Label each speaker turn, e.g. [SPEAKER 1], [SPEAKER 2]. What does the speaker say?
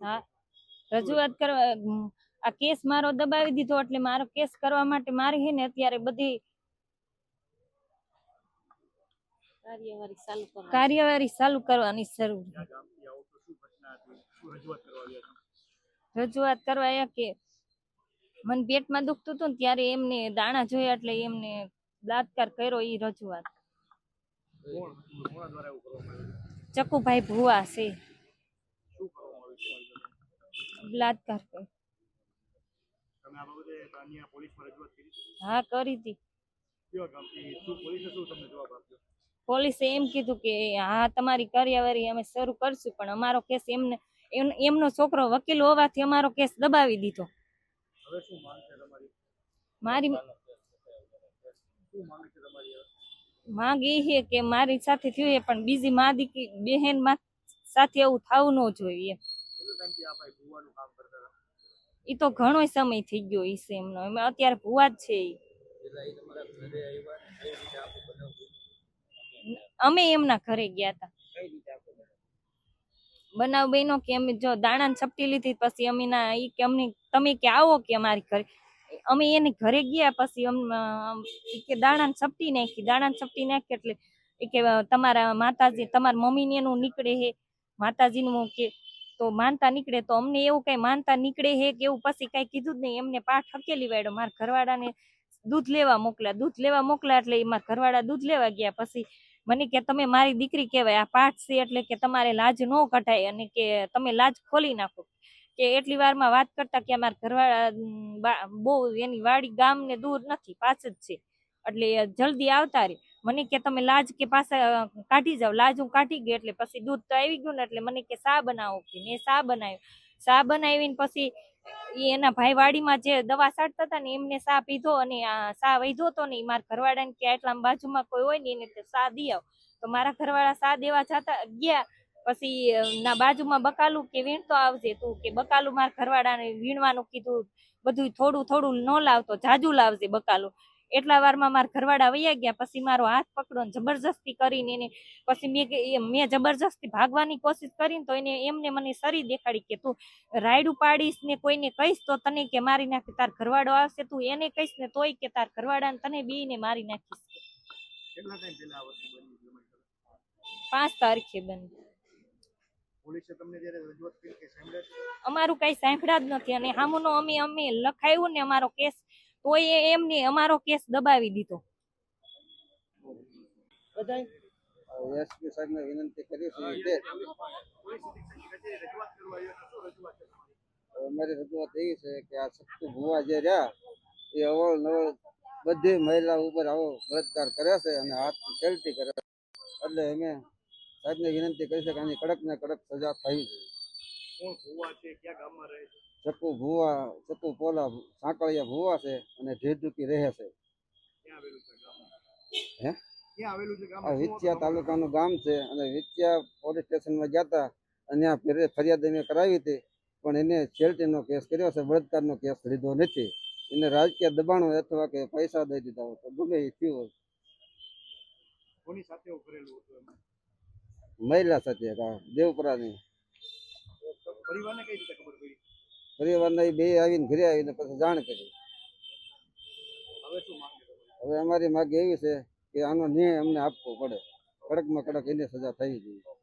[SPEAKER 1] હા રજૂઆત કરવા આ કેસ મારો દબાવી દીધો એટલે મારો કેસ કરવા માટે મારી હે ને અત્યારે બધી
[SPEAKER 2] કાર્યવાહી ચાલુ કરવા
[SPEAKER 1] કાર્યવાહી ચાલુ કરવાની જરૂર.
[SPEAKER 3] રજૂઆત કરવા આવ્યા
[SPEAKER 1] કે મને પેટમાં દુખતું હતું ને ત્યારે એમને દાણા જોયા એટલે એમને બલાત્કાર કર્યો એ રજૂઆત.
[SPEAKER 3] કોણ દ્વારા એવું કરવામાં આવ્યું?
[SPEAKER 1] ચકુભાઈ ભુવા છે? બલાત્કાર હા કરી હતી.
[SPEAKER 3] પોલીસે
[SPEAKER 1] એમ કીધું કે હા તમારી કાર્યવાહી અમે શરૂ કરશું પણ અમારો કેસ એમને એમ- એમનો છોકરો વકીલ હોવાથી અમારો કેસ દબાવી દીધો. મારી
[SPEAKER 3] માંગ છે
[SPEAKER 1] એ કે મારી સાથે થયું છે પણ બીજી મા દીકરી બહેનમાં સાથે એવું થવું ન જોઈએ. ઈ તો ઘણો સમય થઈ ગયો ઈ છે એમનો. એમાં અત્યારે ભુવા જ છે અમે એમના ઘરે ગયા હતા બનાવ? બહેનો કે અમે જો દાણા છપટી લીધી પછી અમે ના ઈ કે અમને તમે કે આવો કે અમારી ઘરે? અમે એને ઘરે ગયા પછી કે દાણા છપટી નાખી દાણા છપટી નાખી એટલે કે તમારા માતાજી, તમારા મમ્મી એનું નીકળે હે. માતાજીનું કે, તો માનતા નીકળે, તો અમને એવું કઈ માનતા નીકળે હે કે એવું પછી કઈ કીધું જ નહીં. એમને પાઠ હકેલી વાળ્યો. મારા ઘરવાળાને દૂધ લેવા મોકલા દૂધ લેવા મોકલા એટલે એમાં ઘરવાળા દૂધ લેવા ગયા પછી મને કે, તમે મારી દીકરી કહેવાય. આ પાઠ છે એટલે કે તમારે લાજ ન કઢાય અને કે તમે લાજ ખોલી નાખો. કે એટલી વારમાં વાત કરતા કે અમારા ઘરવાળા બહુ એની વાડી ગામ ને દૂર નથી, પાસ જ છે. એટલે જલ્દી આવતા રે. મને કે તમે લાજ કે પાછા કાઢી જાવ લાજ હું કાઢી ગઈ એટલે પછી દૂધ તો આવી ગયું ને એટલે મને કે સા બનાવો કે મેં સા બનાવ્યો. સા બનાવીને પછી એના ભાઈ વાડીમાં જે દવા છાંટતા હતા ને એમને સા પીધો અને સા વૈધો હતો ને મારા ઘરવાળાને કે આટલા બાજુમાં કોઈ હોય ને એને સા દી આવ. તો મારા ઘરવાળા સા દેવા જતા, ગયા પછી ના બાજુમાં બકાલું કે વીણતો આવજે તું કે બકાલું મારા ઘરવાળાને વીણવાનું કીધું બધું થોડું થોડું ન લાવતો જાજુ લાવજે બકાલું. એટલા વારમાં મારા ઘરવાળા વયા ગયા પછી મારો હાથ પકડો ને જબરજસ્તી કરીને એને પછી મેં મેં જબરજસ્તી ભાગવાની કોશિશ કરીને તો એને એમને મને શરી દેખાડી કે તું રાયડું પાડીશ ને કોઈને કહીશ તો તને કે મારી નાખે તાર ઘરવાળો આવશે તું એને કહીશ ને તોય કે તાર ઘરવાળાને તને બીને મારી નાખીશ.
[SPEAKER 3] બની?
[SPEAKER 1] પાંચ તારીખે બંધ
[SPEAKER 3] પોલીસે તમને જ્યારે રજૂઆત કરી કે સાંભળ્યા છે?
[SPEAKER 1] અમારું કઈ સાંભળ્યા જ નથી અને હામુનો અમે અમે લખાયું ને અમારો કેસ તોય એ એમને અમારો કેસ દબાવી દીધો
[SPEAKER 4] એસપી સાહેબને વિનંતી કરી છે કે
[SPEAKER 3] પોલીસ અધિક્ષકની કચેરીએ રજૂઆત કરવા આવ્યા છો. શું રજૂઆત છે તમારી?
[SPEAKER 4] અમારી રજૂઆત એવી છે કે આ શક્તિ ભુવા જે રહ્યા એ અવળ નવળ બધી મહિલા ઉપર આવો બળાત્કાર કરે છે અને હાથ ખેલતી કરે છે એટલે અમે સાહેબને વિનંતી કરી છે કે આની કડક ને કડક સજા થવી જોઈએ.
[SPEAKER 3] કોણ ભૂવા છે? ક્યાં ગામમાં રહે છે?
[SPEAKER 4] ચકુ ભુવા ચકુ પોલા સાંકળિયા ભુવા છે અને ઢેઢુકી રહે છે. હે? તાલુકાનું ગામ છે અને વિચ્યા પોલીસ સ્ટેશનમાં ગયા હતા અને આ ફરિયાદ અમે કરાવી હતી પણ એને છેલ્ટીનો કેસ કર્યો છે બળાત્કારનો કેસ લીધો નથી. એને રાજકીય દબાણો અથવા કે પૈસા દઈ દીધા હોય તો ગમે એ થયું હોય.
[SPEAKER 3] કોની સાથે હતું
[SPEAKER 4] મહિલા એક આ દેવપરાની.
[SPEAKER 3] પરિવારને કઈ રીતે ખબર પડી?
[SPEAKER 4] પરિવારના બે આવીને ઘરે આવીને પછી જાણ કરી.
[SPEAKER 3] હવે શું માંગે
[SPEAKER 4] હવે અમારી માગ એવી છે કે આનો ન્યાય અમને આપવો પડે. કડકમાં કડક એને સજા થઈ જોઈએ.